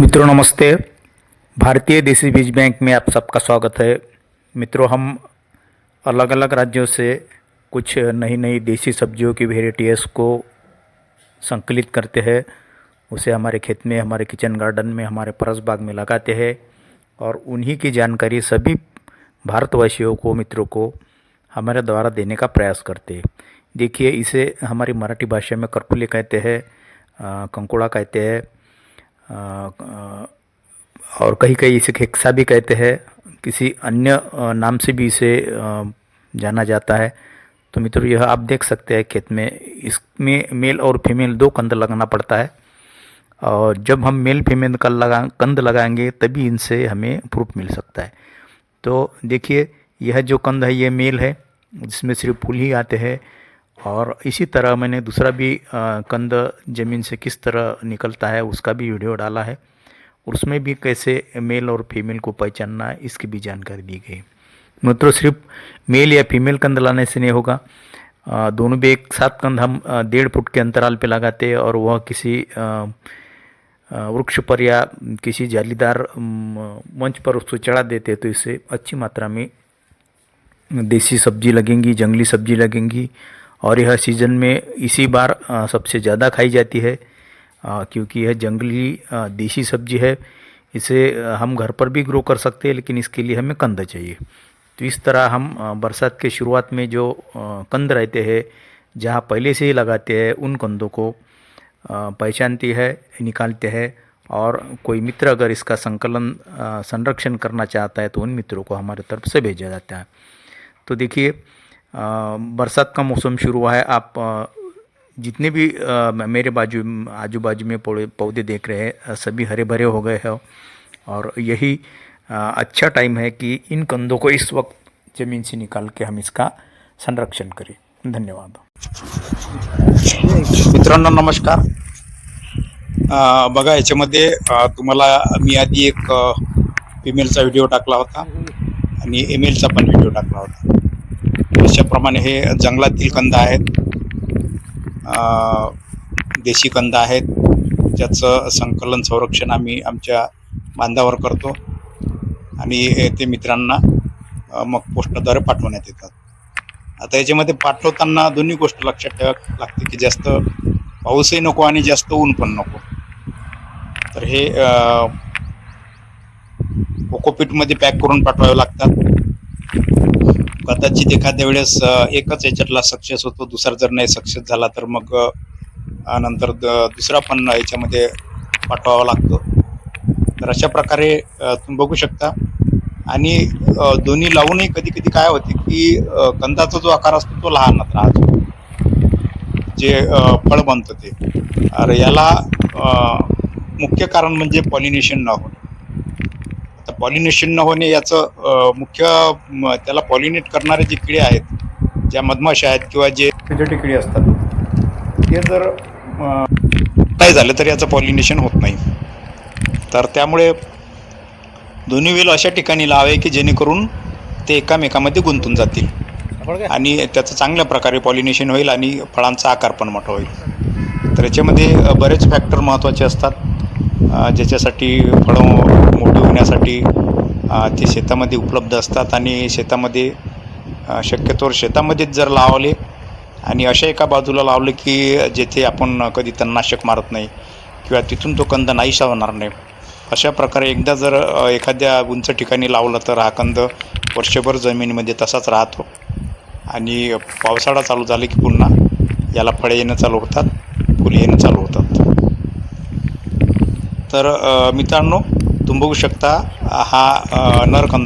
मित्रों, नमस्ते। भारतीय देसी बीज बैंक में आप सबका स्वागत है। मित्रों, हम अलग अलग राज्यों से कुछ नई नई देसी सब्जियों की वेराइटीज़ को संकलित करते हैं। उसे हमारे खेत में, हमारे किचन गार्डन में, हमारे परस बाग में लगाते हैं। और उन्हीं की जानकारी सभी भारतवासियों को, मित्रों को हमारे द्वारा देने का प्रयास करते हैं। देखिए, इसे हमारी मराठी भाषा में करपुले कहते हैं कंकोड़ा कहते हैं और कहीं कहीं इसे खेक्सा भी कहते हैं। किसी अन्य नाम से भी इसे जाना जाता है। तो मित्रों, यह आप देख सकते हैं खेत में, इसमें मेल और फीमेल दो कंद लगाना पड़ता है। और जब हम मेल फीमेल का लगा, कंद लगाएँगे, तभी इनसे हमें फ्रूट मिल सकता है। तो देखिए, यह जो कंद है, ये मेल है, जिसमें सिर्फ़ फूल ही आते हैं। और इसी तरह मैंने दूसरा भी कंद ज़मीन से किस तरह निकलता है उसका भी वीडियो डाला है। उसमें भी कैसे मेल और फीमेल को पहचानना है, इसकी भी जानकारी दी गई। मित्रों, सिर्फ़ मेल या फीमेल कंद लाने से नहीं होगा। दोनों भी एक साथ कंद हम डेढ़ फुट के अंतराल पे लगाते हैं और वह किसी वृक्ष पर या किसी जालीदार मंच पर उसको चढ़ा देते तो इससे अच्छी मात्रा में देसी सब्ज़ी लगेंगी, जंगली सब्ज़ी लगेंगी और यह सीज़न में इसी बार सबसे ज़्यादा खाई जाती है क्योंकि यह जंगली देसी सब्ज़ी है। इसे हम घर पर भी ग्रो कर सकते हैं, लेकिन इसके लिए हमें कंद चाहिए। तो इस तरह हम बरसात के शुरुआत में जो कंद रहते हैं, जहाँ पहले से ही लगाते हैं, उन कंदों को पहचानती है, निकालते हैं, और कोई मित्र अगर इसका संकलन संरक्षण करना चाहता है तो उन मित्रों को हमारे तरफ़ से भेजा जाता है। तो देखिए बरसात का मौसम शुरू हुआ है। आप जितने भी मेरे बाजू आजू बाजू में पौधे देख रहे हैं सभी हरे भरे हो गए हैं और यही अच्छा टाइम है कि इन कंदों को इस वक्त ज़मीन से निकाल के हम इसका संरक्षण करें। धन्यवाद। मित्रांनो नमस्कार। याच्यामध्ये अ, तुम्हाला मी आधी एक फिमेलचा व्हिडिओ टाकला होता आणि एमेलचा पण व्हिडिओ टाकला होता. अशाप्रमाणे हे जंगलातील कंद आहेत. देशी कंद आहेत. ज्याचं संकलन संरक्षण आम्ही आमच्या बांधावर करतो. आणि ते मित्रांना मग पोस्टद्वारे पाठवण्यात येतात. आता याच्यामध्ये पाठवताना दोन्ही गोष्ट लक्षात ठेवा लागते की जास्त पाऊसही नको आणि जास्त ऊन पण नको. तर हे कोकोपीटमध्ये पॅक करून पाठवावे लागतात. कदाचित एखाद्या वेळेस एकच याच्यातला सक्सेस होतो दुसरा जर नाही सक्सेस झाला तर मग नंतर द- दुसरा पण याच्यामध्ये पाठवावा लागतो. तर अशा प्रकारे तुम्ही बघू शकता. आणि दोन्ही लावूनही कधी कधी काय होते की कंदाचा जो आकार असतो तो लहान राहतो. जे फळ बनतं ते. अरे याला मुख्य कारण म्हणजे पॉलिनेशन न होणे. पॉलिनेशन न होणे याचं मुख्य त्याला पॉलिनेट करणारे जे किडे आहेत ज्या मधमाशा आहेत किंवा जे फिजटी किडे असतात ते जर नाही झालं तर याचं पॉलिनेशन होत नाही. तर त्यामुळे दोन्ही वेल अशा ठिकाणी लावे की जेणेकरून ते एकामेकामध्ये गुंतून जातील. आणि त्याचं चांगल्या प्रकारे पॉलिनेशन होईल आणि फळांचा आकार पण मोठा होईल. तर याच्यामध्ये बरेच फॅक्टर महत्त्वाचे असतात. ज्याच्यासाठी फळं ते शेतामध्ये उपलब्ध असतात आणि शेतामध्ये शक्यतोवर शेतामध्येच जर लावले आणि अशा एका बाजूला लावले की जेथे आपण कधी तणनाशक मारत नाही किंवा तिथून तो कंद नाहीसा होणार नाही. अशा प्रकारे एकदा जर एखाद्या उंच ठिकाणी लावलं तर हा कंद वर्षभर जमिनीमध्ये तसाच राहतो आणि पावसाळा चालू झाला की पुन्हा याला फळे येणं चालू होतात फुले येणं चालू होतात. तर मित्रांनो तुम्ही बघू शकता हा नरकंदा